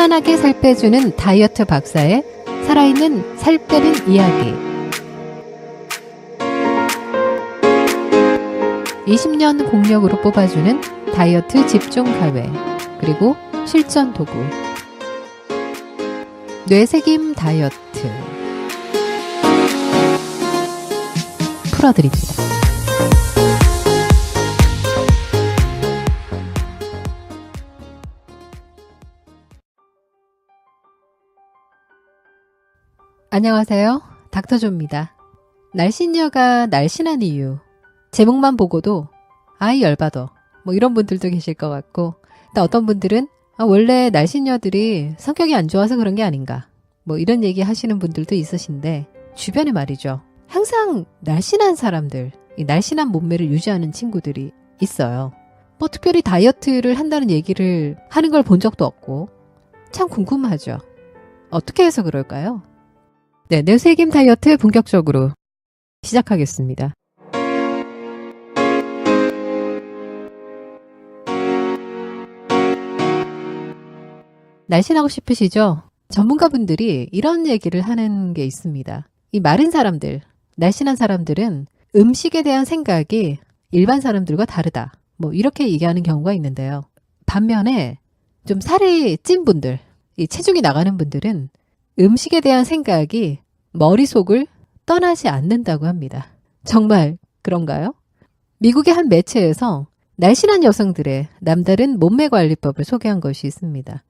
편하게 살 빼주는 다이어트 박사의 살아있는 살 빼는 이야기. 20년 공력으로 뽑아주는 다이어트 집중 가외. 그리고 실전 도구. 뇌색임 다이어트. 풀어드립니다. 안녕하세요. 닥터조입니다. 날씬녀가 날씬한 이유. 제목만 보고도 아이 열받어. 뭐 이런 분들도 계실 것 같고 또 어떤 분들은 아, 원래 날씬녀들이 성격이 안 좋아서 그런 게 아닌가. 뭐 이런 얘기 하시는 분들도 있으신데 주변에 말이죠. 항상 날씬한 사람들, 이 날씬한 몸매를 유지하는 친구들이 있어요. 뭐 특별히 다이어트를 한다는 얘기를 하는 걸 본 적도 없고 참 궁금하죠. 어떻게 해서 그럴까요? 네, 뇌세김 다이어트 본격적으로 시작하겠습니다. 날씬하고 싶으시죠? 전문가분들이 이런 얘기를 하는 게 있습니다. 이 마른 사람들, 날씬한 사람들은 음식에 대한 생각이 일반 사람들과 다르다. 뭐 이렇게 얘기하는 경우가 있는데요. 반면에 좀 살이 찐 분들, 이 체중이 나가는 분들은 음식에 대한 생각이 머릿속을 떠나지 않는다고 합니다. 정말 그런가요? 미국의 한 매체에서 날씬한 여성들의 남다른 몸매 관리법을 소개한 것이 있습니다.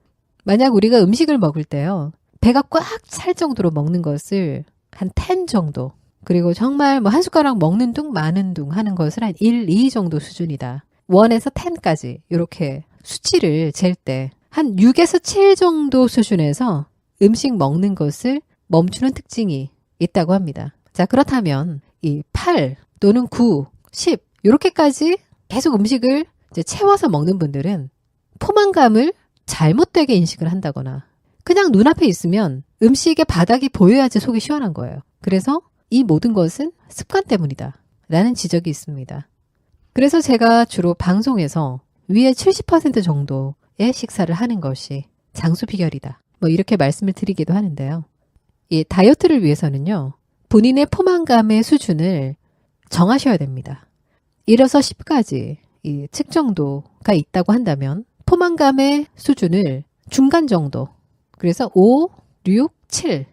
만약 우리가 음식을 먹을 때요. 배가 꽉 찰 정도로 먹는 것을 한 10 정도. 그리고 정말 뭐 한 숟가락 먹는 둥 마는 둥 하는 것을 한 1, 2 정도 수준이다. 1에서 10까지 이렇게 수치를 잴 때 한 6에서 7 정도 수준에서 음식 먹는 것을 멈추는 특징이 있다고 합니다. 자, 그렇다면 이 8 또는 9, 10 이렇게까지 계속 음식을 채워서 먹는 분들은 포만감을 잘못되게 인식을 한다거나 그냥 눈앞에 있으면 음식의 바닥이 보여야지 속이 시원한 거예요. 그래서 이 모든 것은 습관 때문이다. 라는 지적이 있습니다. 그래서 제가 주로 방송에서 위에 70% 정도의 식사를 하는 것이 장수 비결이다. 뭐 이렇게 말씀을 드리기도 하는데요. 이 다이어트를 위해서는요. 본인의 포만감의 수준을 정하셔야 됩니다. 1에서 10까지 이 측정도가 있다고 한다면 포만감의 수준을 중간 정도. 그래서 5, 6, 7.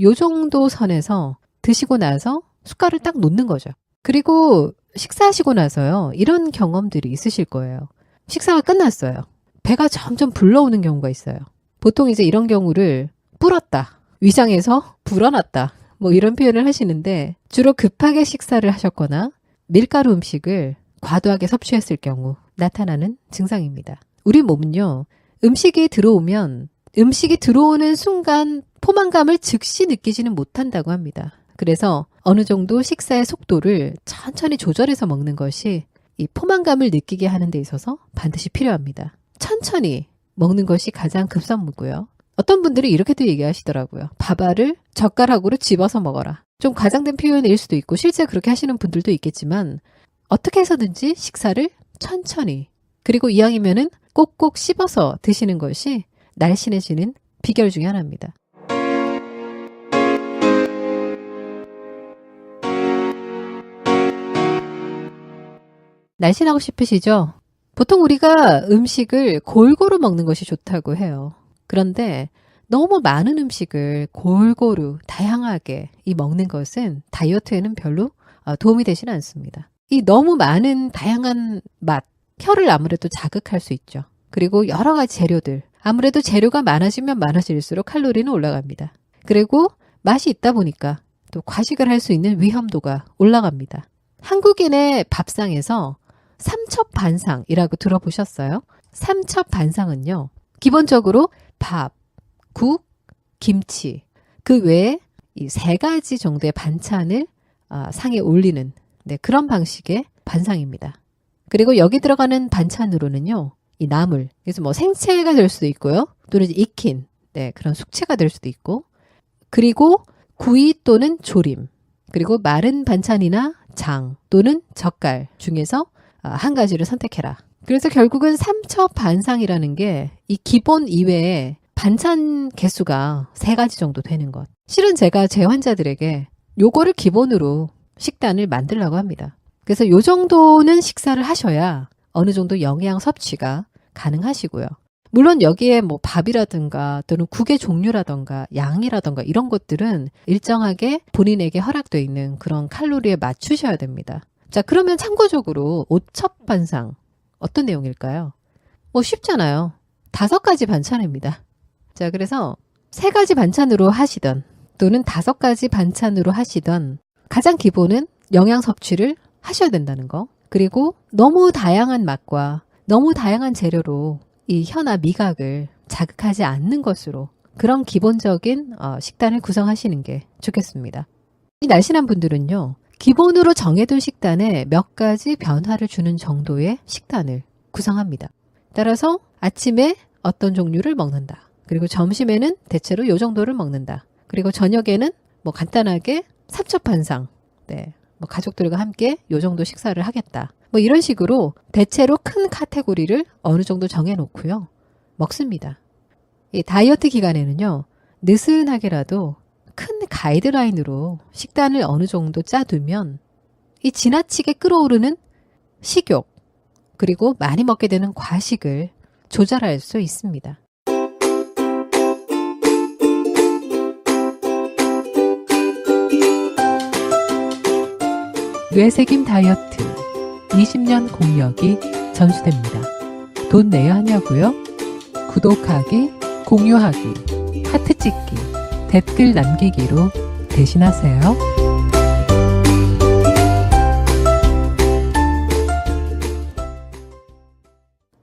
요 정도 선에서 드시고 나서 숟갈을 딱 놓는 거죠. 그리고 식사하시고 나서요. 이런 경험들이 있으실 거예요. 식사가 끝났어요. 배가 점점 불러오는 경우가 있어요. 보통 이제 이런 경우를 불었다. 위장에서 불어났다. 뭐 이런 표현을 하시는데 주로 급하게 식사를 하셨거나 밀가루 음식을 과도하게 섭취했을 경우 나타나는 증상입니다. 우리 몸은요, 음식이 들어오면 음식이 들어오는 순간 포만감을 즉시 느끼지는 못한다고 합니다. 그래서 어느 정도 식사의 속도를 천천히 조절해서 먹는 것이 이 포만감을 느끼게 하는 데 있어서 반드시 필요합니다. 천천히 먹는 것이 가장 급선무고요. 어떤 분들이 이렇게도 얘기하시더라고요. 밥알을 젓가락으로 집어서 먹어라. 좀 과장된 표현일 수도 있고 실제 그렇게 하시는 분들도 있겠지만 어떻게 해서든지 식사를 천천히 그리고 이왕이면은 꼭꼭 씹어서 드시는 것이 날씬해지는 비결 중에 하나입니다. 날씬하고 싶으시죠? 보통 우리가 음식을 골고루 먹는 것이 좋다고 해요. 그런데 너무 많은 음식을 골고루 다양하게 이 먹는 것은 다이어트에는 별로 어, 도움이 되지는 않습니다. 이 너무 많은 다양한 맛, 혀를 아무래도 자극할 수 있죠. 그리고 여러 가지 재료들. 아무래도 재료가 많아지면 많아질수록 칼로리는 올라갑니다. 그리고 맛이 있다 보니까 또 과식을 할 수 있는 위험도가 올라갑니다. 한국인의 밥상에서 삼첩 반상이라고 들어보셨어요? 삼첩 반상은요. 기본적으로 밥, 국, 김치 그 외에 이 세 가지 정도의 반찬을 아, 상에 올리는 네, 그런 방식의 반상입니다. 그리고 여기 들어가는 반찬으로는요. 이 나물, 그래서 뭐 생채가 될 수도 있고요. 또는 익힌 네, 그런 숙채가 될 수도 있고 그리고 구이 또는 조림 그리고 마른 반찬이나 장 또는 젓갈 중에서 아, 한 가지를 선택해라. 그래서 결국은 삼첩 반상이라는 게 이 기본 이외에 반찬 개수가 세 가지 정도 되는 것. 실은 제가 제 환자들에게 요거를 기본으로 식단을 만들라고 합니다. 그래서 요 정도는 식사를 하셔야 어느 정도 영양 섭취가 가능하시고요. 물론 여기에 뭐 밥이라든가 또는 국의 종류라든가 양이라든가 이런 것들은 일정하게 본인에게 허락되어 있는 그런 칼로리에 맞추셔야 됩니다. 자, 그러면 참고적으로 오첩 반상 어떤 내용일까요? 뭐 쉽잖아요. 다섯 가지 반찬입니다. 자, 그래서 세 가지 반찬으로 하시던 또는 다섯 가지 반찬으로 하시던 가장 기본은 영양 섭취를 하셔야 된다는 거. 그리고 너무 다양한 맛과 너무 다양한 재료로 이 혀나 미각을 자극하지 않는 것으로 그런 기본적인 어, 식단을 구성하시는 게 좋겠습니다. 이 날씬한 분들은요, 기본으로 정해둔 식단에 몇 가지 변화를 주는 정도의 식단을 구성합니다. 따라서 아침에 어떤 종류를 먹는다. 그리고 점심에는 대체로 요 정도를 먹는다. 그리고 저녁에는 뭐 간단하게 삼첩한상, 네, 뭐 가족들과 함께 요 정도 식사를 하겠다. 뭐 이런 식으로 대체로 큰 카테고리를 어느 정도 정해놓고요. 먹습니다. 이 다이어트 기간에는요, 느슨하게라도 큰 가이드라인으로 식단을 어느 정도 짜두면 이 지나치게 끌어오르는 식욕, 그리고 많이 먹게 되는 과식을 조절할 수 있습니다. 뇌색임 다이어트 20년 공력이 전수됩니다. 돈 내야 하냐고요? 구독하기, 공유하기, 하트 찍기, 댓글 남기기로 대신하세요.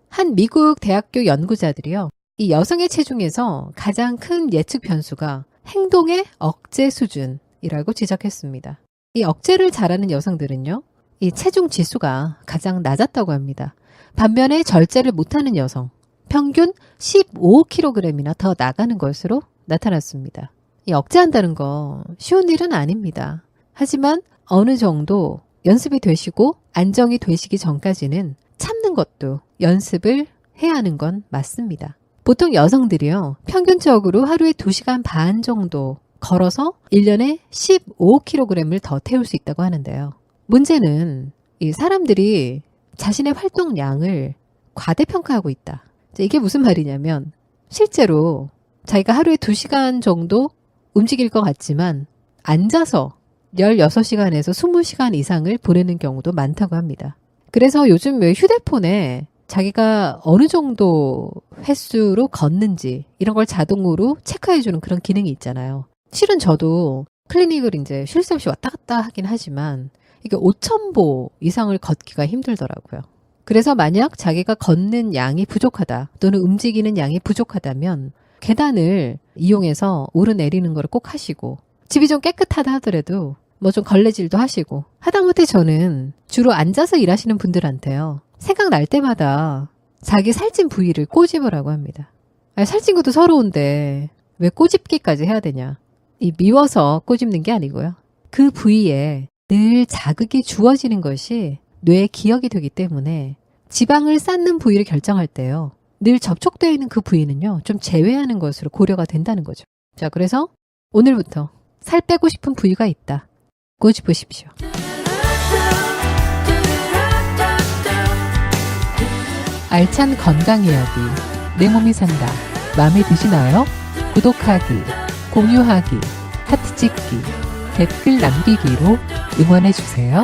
한 미국 대학교 연구자들이요. 이 여성의 체중에서 가장 큰 예측 변수가 행동의 억제 수준이라고 지적했습니다. 이 억제를 잘하는 여성들은요. 이 체중 지수가 가장 낮았다고 합니다. 반면에 절제를 못하는 여성, 평균 15kg이나 더 나가는 것으로 나타났습니다. 이 억제한다는 거 쉬운 일은 아닙니다. 하지만 어느 정도 연습이 되시고 안정이 되시기 전까지는 참는 것도 연습을 해야 하는 건 맞습니다. 보통 여성들이요, 평균적으로 하루에 2시간 반 정도 걸어서 1년에 15kg을 더 태울 수 있다고 하는데요. 문제는 이 사람들이 자신의 활동량을 과대평가하고 있다. 이게 무슨 말이냐면 실제로 자기가 하루에 2시간 정도 움직일 것 같지만 앉아서 16시간에서 20시간 이상을 보내는 경우도 많다고 합니다. 그래서 요즘 왜 휴대폰에 자기가 어느 정도 횟수로 걷는지 이런 걸 자동으로 체크해주는 그런 기능이 있잖아요. 실은 저도 클리닉을 이제 쉴 새 없이 왔다 갔다 하긴 하지만 이게 5,000보 이상을 걷기가 힘들더라고요. 그래서 만약 자기가 걷는 양이 부족하다 또는 움직이는 양이 부족하다면 계단을 이용해서 오르내리는 거를 꼭 하시고 집이 좀 깨끗하다 하더라도 뭐 좀 걸레질도 하시고 하다못해 저는 주로 앉아서 일하시는 분들한테요. 생각날 때마다 자기 살찐 부위를 꼬집으라고 합니다. 아니, 살찐 것도 서러운데 왜 꼬집기까지 해야 되냐. 이 미워서 꼬집는 게 아니고요. 그 부위에 늘 자극이 주어지는 것이 뇌의 기억이 되기 때문에 지방을 쌓는 부위를 결정할 때요. 늘 접촉되어 있는 그 부위는요, 좀 제외하는 것으로 고려가 된다는 거죠. 자, 그래서 오늘부터 살 빼고 싶은 부위가 있다. 꼬집으십시오. 알찬 건강 이야기, 내 몸이 산다. 마음에 드시나요? 구독하기, 공유하기, 하트 찍기, 댓글 남기기로 응원해주세요.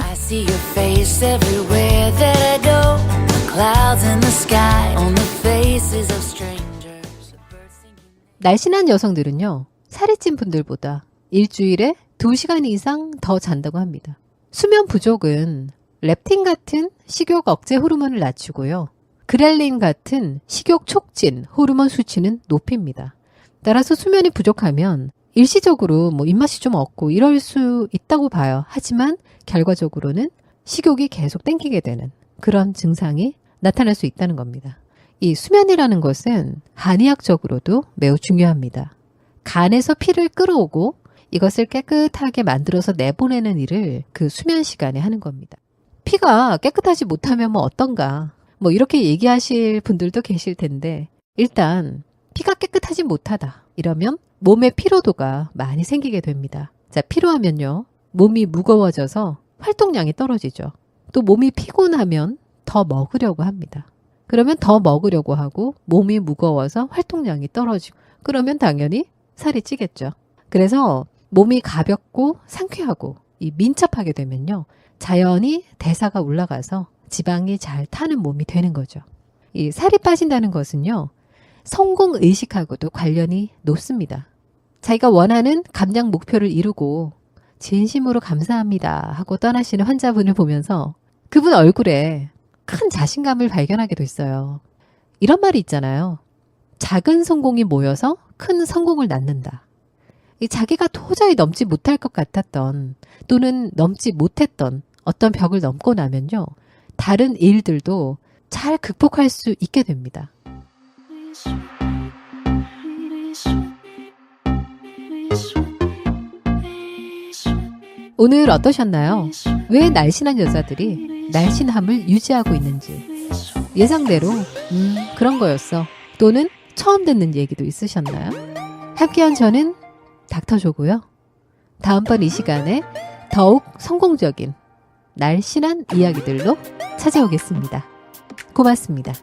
날씬한 여성들은요, 살이 찐 분들보다 일주일에 2시간 이상 더 잔다고 합니다. 수면 부족은 렙틴 같은 식욕 억제 호르몬을 낮추고요. 그렐린 같은 식욕 촉진 호르몬 수치는 높입니다. 따라서 수면이 부족하면 일시적으로 뭐 입맛이 좀 없고 이럴 수 있다고 봐요. 하지만 결과적으로는 식욕이 계속 땡기게 되는 그런 증상이 나타날 수 있다는 겁니다. 이 수면이라는 것은 한의학적으로도 매우 중요합니다. 간에서 피를 끌어오고 이것을 깨끗하게 만들어서 내보내는 일을 그 수면 시간에 하는 겁니다. 피가 깨끗하지 못하면 뭐 어떤가? 뭐 이렇게 얘기하실 분들도 계실 텐데 일단 피가 깨끗하지 못하다. 이러면 몸의 피로도가 많이 생기게 됩니다. 자, 피로하면요. 몸이 무거워져서 활동량이 떨어지죠. 또 몸이 피곤하면 더 먹으려고 합니다. 그러면 더 먹으려고 하고 몸이 무거워서 활동량이 떨어지고 그러면 당연히 살이 찌겠죠. 그래서 몸이 가볍고 상쾌하고 이 민첩하게 되면요. 자연히 대사가 올라가서 지방이 잘 타는 몸이 되는 거죠. 이 살이 빠진다는 것은요. 성공 의식하고도 관련이 높습니다. 자기가 원하는 감량 목표를 이루고 진심으로 감사합니다 하고 떠나시는 환자분을 보면서 그분 얼굴에 큰 자신감을 발견하게 됐어요. 이런 말이 있잖아요. 작은 성공이 모여서 큰 성공을 낳는다. 이 자기가 도저히 넘지 못할 것 같았던 또는 넘지 못했던 어떤 벽을 넘고 나면요. 다른 일들도 잘 극복할 수 있게 됩니다. 오늘 어떠셨나요? 왜 날씬한 여자들이 날씬함을 유지하고 있는지 예상대로 음 그런 거였어 또는 처음 듣는 얘기도 있으셨나요? 함께한 저는 닥터조고요. 다음번 이 시간에 더욱 성공적인 날씬한 이야기들로 찾아오겠습니다. 고맙습니다.